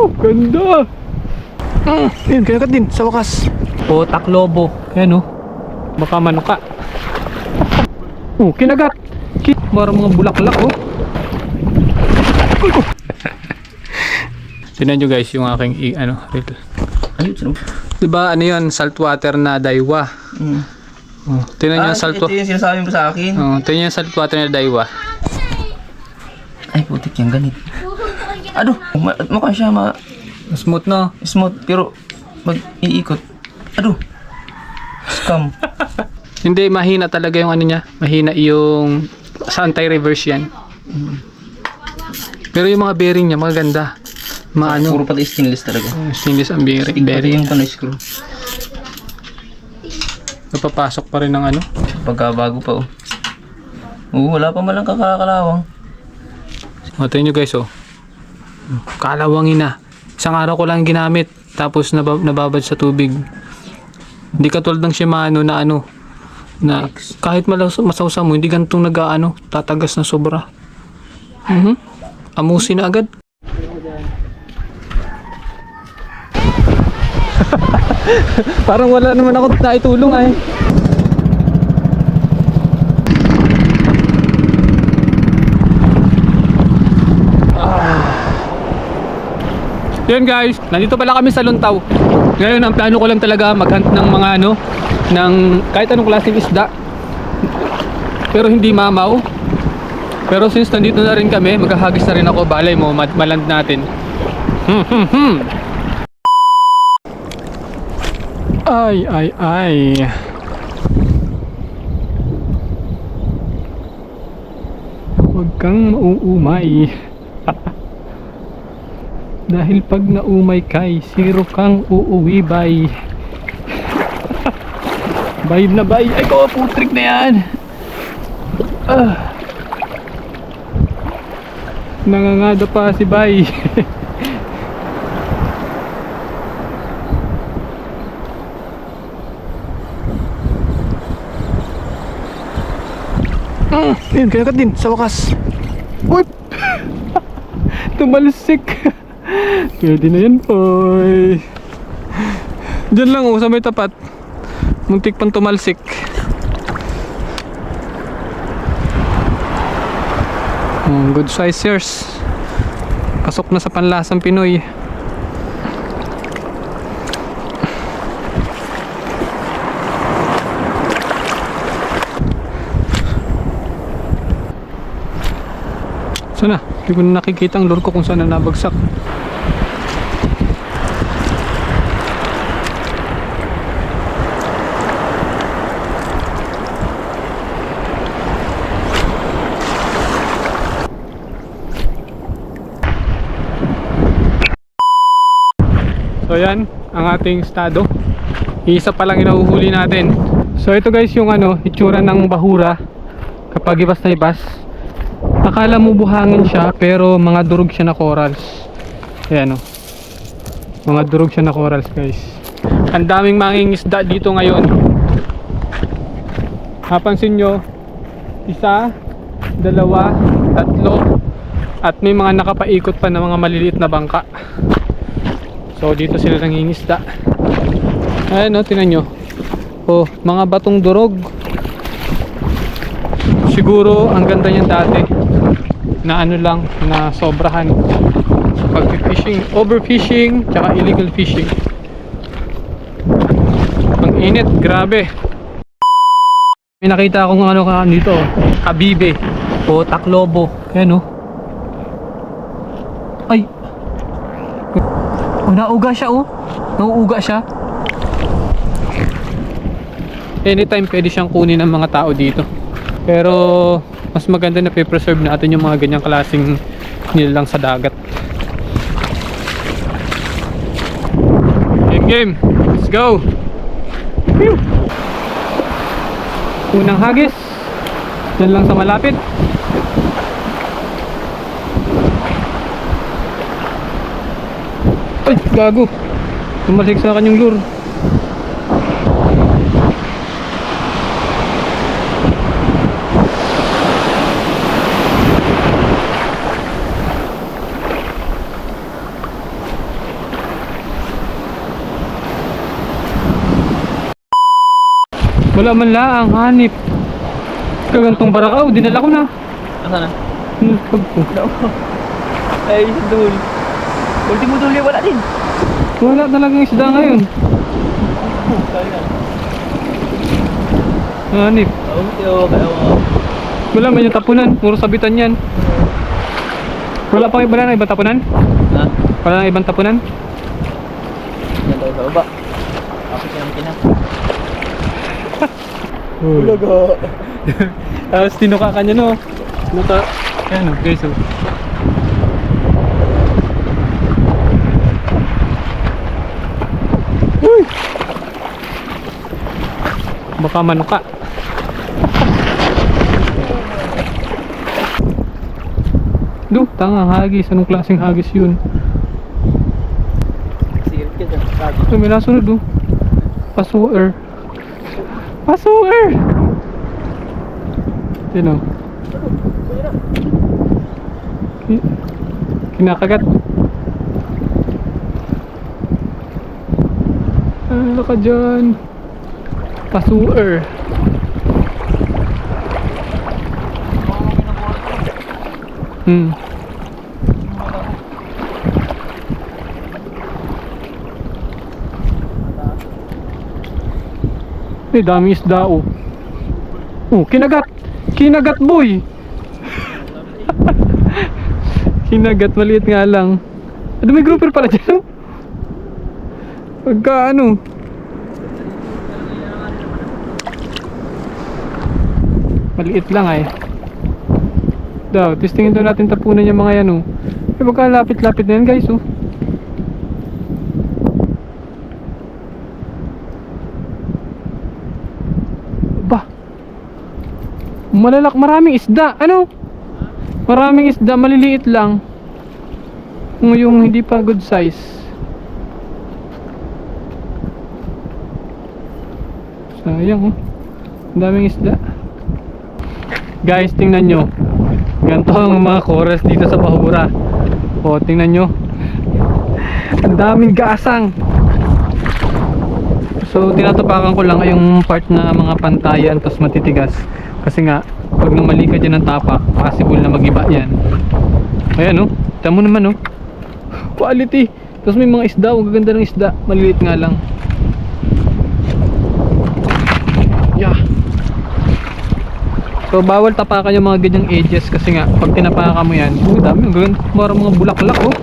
Oh, ganda! Mm, yun, kinagat din sa wakas. Oh, taklobo. Ayan oh. Baka manuka. Oh, kinagat. Shit, parang mga bulaklak oh. Tingnan nyo guys yung aking ano, reel. Ayun, sino? Diba ano yun, saltwater na daiwa. Hmm. Oh, tingnan nyo Ah, yung ito saltwater. yung sinasabi mo sa akin. Oh, tingnan nyo yung saltwater na daiwa. Ay, putik yan, ganit. Ano? Ma mukha siya ma Smooth no? smooth, pero mag-iikot. Ano? Scam. Hindi, mahina talaga yung ano niya. Mahina yung sa anti-reverse yan. Pero yung mga bearing niya, maganda. Maano, Puro pala stainless talaga. stainless ang bearing. Tig pati bearing. yung ano, screw. Napapasok pa rin ng ano. Pagkabago pa oh. Oo, wala pa malang kakakalawang. O, tingnan nyo guys, oh. Kalawangin na. Isang araw ko lang ginamit. Tapos nabab nababad sa tubig. Hindi katulad ng Shimano na ano, na kahit masawsa mo, hindi ganitong nag-ano, tatagas na sobra. Mhm. Amusin na agad. Parang wala naman ako naitulong ay. Yun guys, nandito pala kami sa Luntaw. Ngayon ang plano ko lang talaga maghunt ng mga ano, ng kahit anong klaseng isda. Pero hindi mamaw. Pero since nandito na rin kami, maghahagis na rin ako, balay mo, maland natin. Hmm, hmm, hmm. Ay, ay, ay. Huwag kang mauumay. Dahil pag naumay kay, zero kang uuwi, bay. Bayib na bay. Ay ko, putrik na yan. Ah. Nangangada pa si bay. Mm, yun, kinagat din sa wakas. Uy! Tumalsik. Pwede na yan, boy. Diyan lang, oh, sa may tapat. Muntik pang tumalsik. Oh, good size years. Pasok na sa panlasang Pinoy. Hindi ko na nakikita ang lure ko kung saan na nabagsak. So yan, ang ating estado. Isa pa lang inahuhuli natin. So ito guys yung ano, itsura ng bahura kapag ibas na ibas. Akala mo buhangin siya pero mga durog siya na corals. Ayan o. Mga durog siya na corals guys. Ang daming mangingisda dito ngayon. Napansin nyo, isa, dalawa, tatlo, at may mga nakapaikot pa na mga maliliit na bangka. So dito sila nangingisda. Ayan o, tinan nyo. Oh, mga batong durog. Siguro ang ganda niyan dati na ano lang na sobrahan sa pag-fishing, overfishing, tsaka illegal fishing. Ang init, grabe. May nakita akong ano ka dito, kabibe o taklobo. Ayan oh. Ay. Oh, nauga siya oh. Nauuga siya. Anytime pwede siyang kunin ng mga tao dito. Pero mas maganda na preserve natin yung mga ganyang klaseng nilalang sa dagat. Game game. Let's go. Whew. Unang hagis. Yan lang sa malapit. Ay, gago. Tumasik sa akin yung lure. Wala man laang hanip. Kagantong barakaw, dinala ko na. Asa na? Ano pag ko? Ay, dul. Ultimo dul, wala din. Wala talagang isda ngayon. Hanip. Oo, tiyo, kaya Wala man yung tapunan. Puro sabitan yan. Wala pa wala na ibang tapunan? Ha? Wala na ibang tapunan? Yan tayo sa baba. Ako siya ang kina. Ulaga. Tapos tinuka ka niya no. Naka, ayan o guys oh. Uy! Baka manuka. Do, tanga hagis. Anong klaseng hagis yun? Ito, may nasunod do. Pasuer. Pasuer! Yun o. Ki- Kinakagat. Ano ka dyan? Pasuer. Hmm. Eh, dami isda oh. Oh, kinagat. Kinagat boy. kinagat maliit nga lang. Ano may grouper pala dyan? Pagka ano? Maliit lang ay. Daw, testingin daw natin tapunan yung mga yan oh. Eh, baka lapit-lapit na yan guys oh. Ba? Malalak, maraming isda. Ano? Maraming isda, maliliit lang. Yung- Yung hindi pa good size. Sayang oh. Daming isda. Guys, tingnan nyo. Ganito ang mga chorus dito sa Bahura. O, tingnan nyo. Ang daming gasang. So tinatapakan ko lang yung part na mga pantayan tapos matitigas. Kasi nga, pag namali ka dyan ng tapak, possible na magiba yan. Ayan oh, tamo naman oh. Quality. Tapos may mga isda, ang gaganda ng isda. Maliliit nga lang. Yeah. So bawal tapakan yung mga ganyang edges kasi nga pag tinapakan mo yan, oh dami, gaganda. Parang mga bulaklak oh.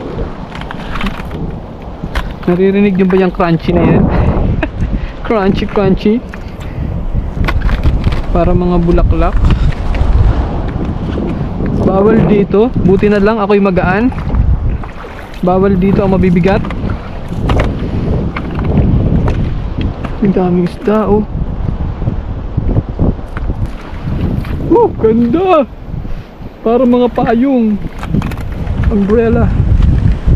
Naririnig niyo ba yung crunchy na yan? crunchy crunchy para mga bulaklak. Bawal dito. Buti na lang ako'y magaan. Bawal dito ang mabibigat. Ang daming isda oh. Oh ganda! Para mga payong. Umbrella.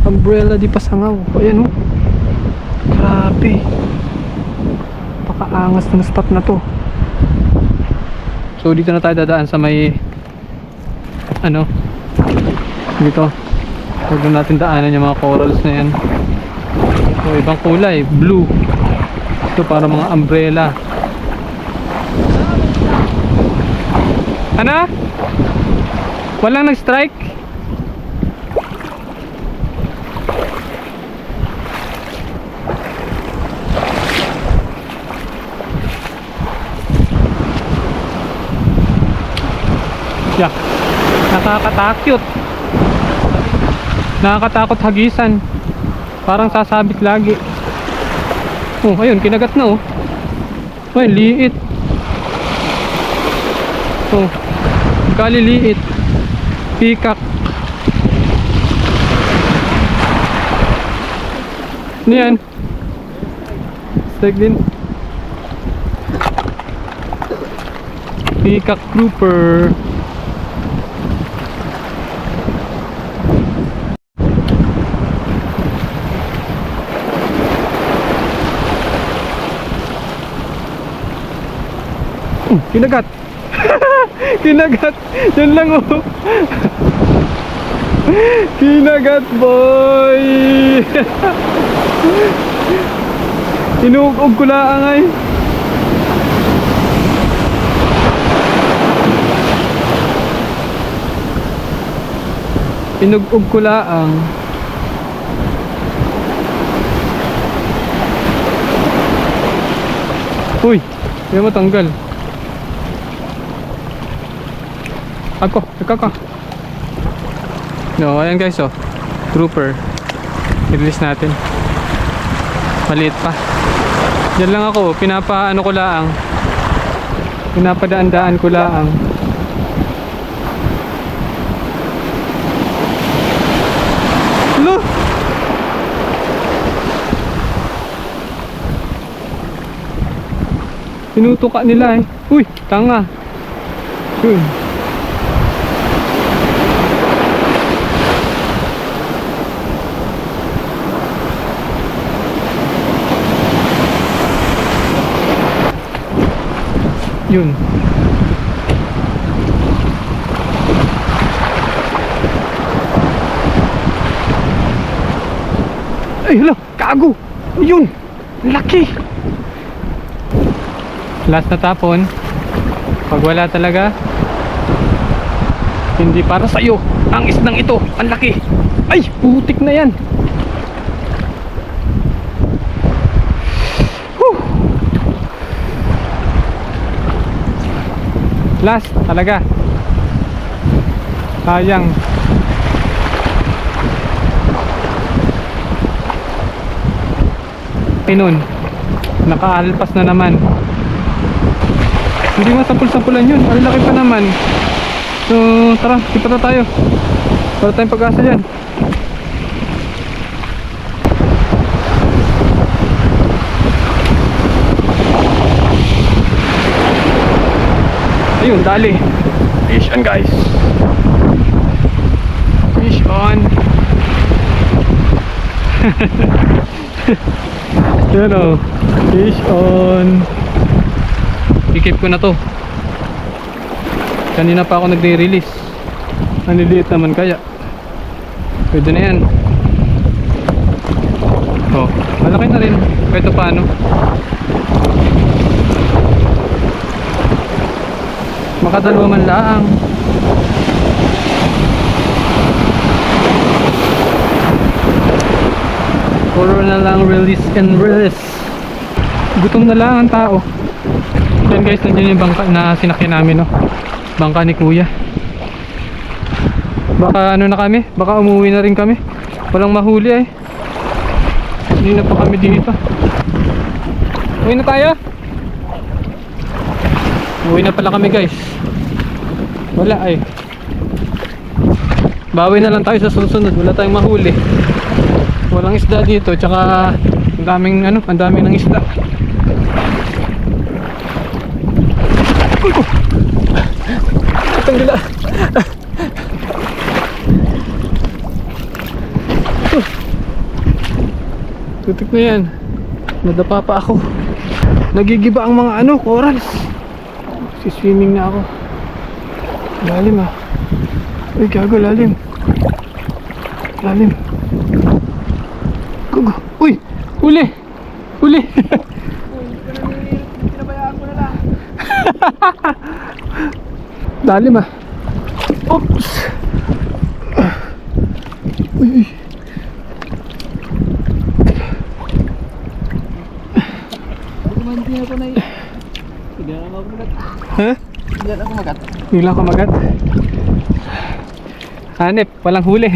Umbrella di pasangaw. Ayan oh. Grabe. Napakaangas ng spot na to. So dito na tayo dadaan sa may ano dito. Huwag na natin daanan yung mga corals na yan. So ibang kulay, blue. Ito para mga umbrella. Ano? Walang nag-strike? Yeah. Nakakatakot. Nakakatakot hagisan. Parang sasabit lagi. Oh, ayun, kinagat na oh. Ay, liit. Oh. Kaliliit. Pikak. Ano yan? Steak din. Peacock grouper. Kinagat. Kinagat. Yan lang oh. Kinagat boy. Inuugog ko lang ay. Inugog ko laang. Uy, may matanggal. Ako, ikaw ka. No, ayan guys oh. Trooper. I-release natin. Maliit pa. Diyan lang ako, pinapaano ko laang. Pinapadaan-daan ko laang. Lo! Tinutuka nila eh. Uy, tanga. Yun. Yun. Ay, hala, kago. Yun. Laki. Last na tapon. Pag wala talaga, hindi para sa iyo. Ang isdang ito, ang laki. Ay, putik na yan. Last, talaga. Sayang. Pinun. Nakaalpas na naman. Hindi nga sampul-sampulan yun. Ang laki pa naman. So, tara, sipa na tayo. Para tayong pag-asa dyan. Ayun, dali. Fish on guys. Fish on. Yan o. Fish on. Ikip ko na to. Kanina pa ako nagre-release. Ang liliit naman kaya. Pwede na yan. Oh, malaki na rin. Kahit paano. Makadalawa man laang. Puro na lang release and release. Gutom na lang ang tao. Yan guys, nandiyan yung bangka na sinakyan namin no. Bangka ni kuya. Baka ano na kami, baka umuwi na rin kami. Walang mahuli ay. Hindi na pa kami dito. Uwi na tayo. Uwi na pala kami guys. Wala ay. Bawi na lang tayo sa susunod. Wala tayong mahuli. Walang isda dito, tsaka ang daming ano, ang daming ng isda. Itong gila. Tutik na yan. Nadapa pa ako. Nagigiba ang mga ano, corals. Si-swimming na ako. Lalim ah. Uy, gago, lalim. Lalim. Gugo. Uy! Huli! Huli! Lalim ah. Oops! Uy, uy. Ha? Hindi ako magat. Biglang kumagat. Hanip, walang huli.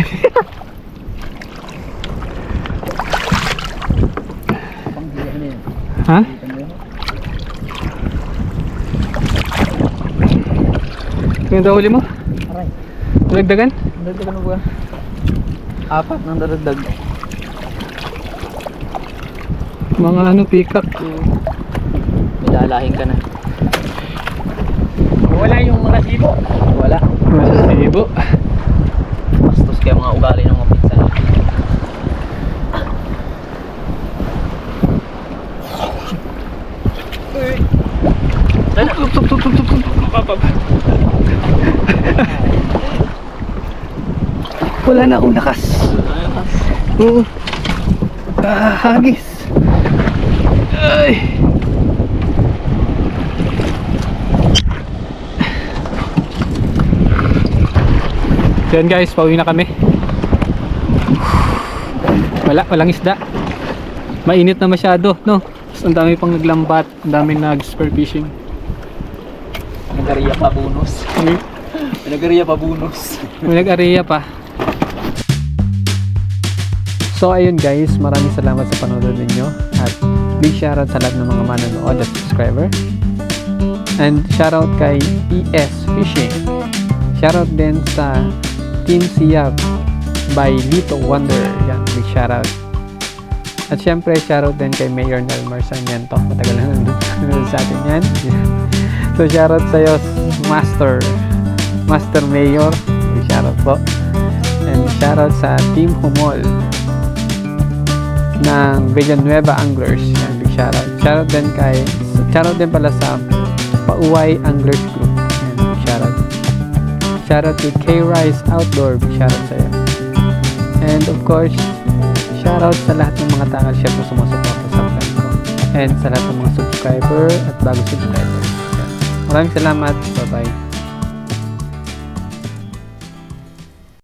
ha? Yung daw huli mo? Aray. Dagdagan? Dagdagan mo ba? Apat nang dadagdag. Mga ano, pick up. Ilalahin ka na. Wala mga sibo. Wala. Ibo. Bastos kaya mga ugali ng mga pinsan. Tup, tup, tup, tup, tup, tup. Up, up. Wala na akong lakas. Oo. Ah, hagis. Ay. Yan guys, pauwi na kami. Wala, walang isda. Mainit na masyado, no? Tapos ang dami pang naglambat, ang dami nag-spear fishing. Nagariya pa bonus. May, Nagariya pa bonus. may nag-area pa. So ayun guys, maraming salamat sa panonood ninyo at big shoutout sa lahat ng mga manonood at subscriber. And shoutout kay ES Fishing. Shoutout din sa Team Siyab by Lito Wonder. Yan, big shoutout. At syempre, shoutout din kay Mayor Nelmar Sarmiento. Matagal na nanonood sa atin yan. so shoutout sa'yo, Master. Master Mayor. Big shoutout po. And shoutout sa Team Humol ng Villanueva Anglers. Yan, big shoutout. Shoutout din kay, shoutout din pala sa Pauway Anglers Group. Shoutout. To K-Rise Outdoor. Shoutout sa'yo. And of course, shoutout sa lahat ng mga tangal chef na sumusuporta sa vlog ko. And sa lahat ng mga subscriber at bago subscriber. Maraming salamat. Bye-bye.